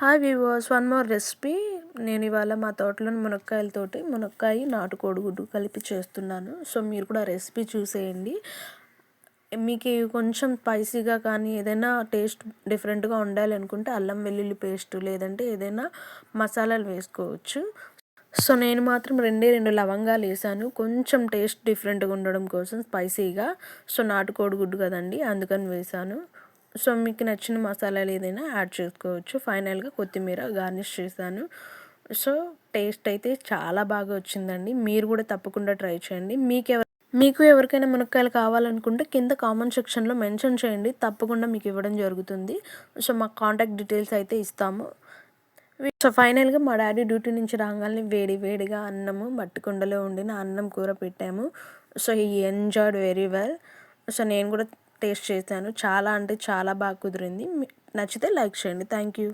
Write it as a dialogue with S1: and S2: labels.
S1: Hi వివాస్ one more recipe నేను ఇవాళ మా తోటలోని మునక్కాయలతోటి మునక్కాయ నాటుకోడిగుడ్డు కలిపి చేస్తున్నాను. సో మీరు కూడా రెసిపీ చూసేయండి. మీకు కొంచెం స్పైసీగా కానీ ఏదైనా టేస్ట్ డిఫరెంట్గా ఉండాలి అనుకుంటే అల్లం వెల్లుల్లి పేస్ట్ లేదంటే ఏదైనా మసాలాలు వేసుకోవచ్చు. సో నేను మాత్రం రెండే రెండు లవంగాలు వేసాను. కొంచెం టేస్ట్ డిఫరెంట్గా ఉండడం కోసం స్పైసీగా సో నాటుకోడి గుడ్డు కదండి అందుకని వేసాను. సో మీకు నచ్చిన మసాలాలు ఏదైనా యాడ్ చేసుకోవచ్చు. ఫైనల్గా కొత్తిమీర గార్నిష్ చేశాను. సో టేస్ట్ అయితే చాలా బాగా వచ్చిందండి. మీరు కూడా తప్పకుండా ట్రై చేయండి. మీకు ఎవరు మీకు ఎవరికైనా మునక్కాయలు కావాలనుకుంటే కింద కామెంట్ సెక్షన్లో మెన్షన్ చేయండి. తప్పకుండా మీకు ఇవ్వడం జరుగుతుంది. సో మా కాంటాక్ట్ డీటెయిల్స్ అయితే ఇస్తాము. సో ఫైనల్గా మా డాడీ డ్యూటీ నుంచి రాగానే వేడి వేడిగా అన్నము మట్టి కుండలో ఉండిన అన్నం కూర పెట్టాము. సో ఈ ఎంజాయ్డ్ వెరీ వెల్. సో నేను కూడా టేస్ట్ చేశాను. చాలా అంటే చాలా బాగా కుదిరింది. నచ్చితే లైక్ చేయండి. Thank you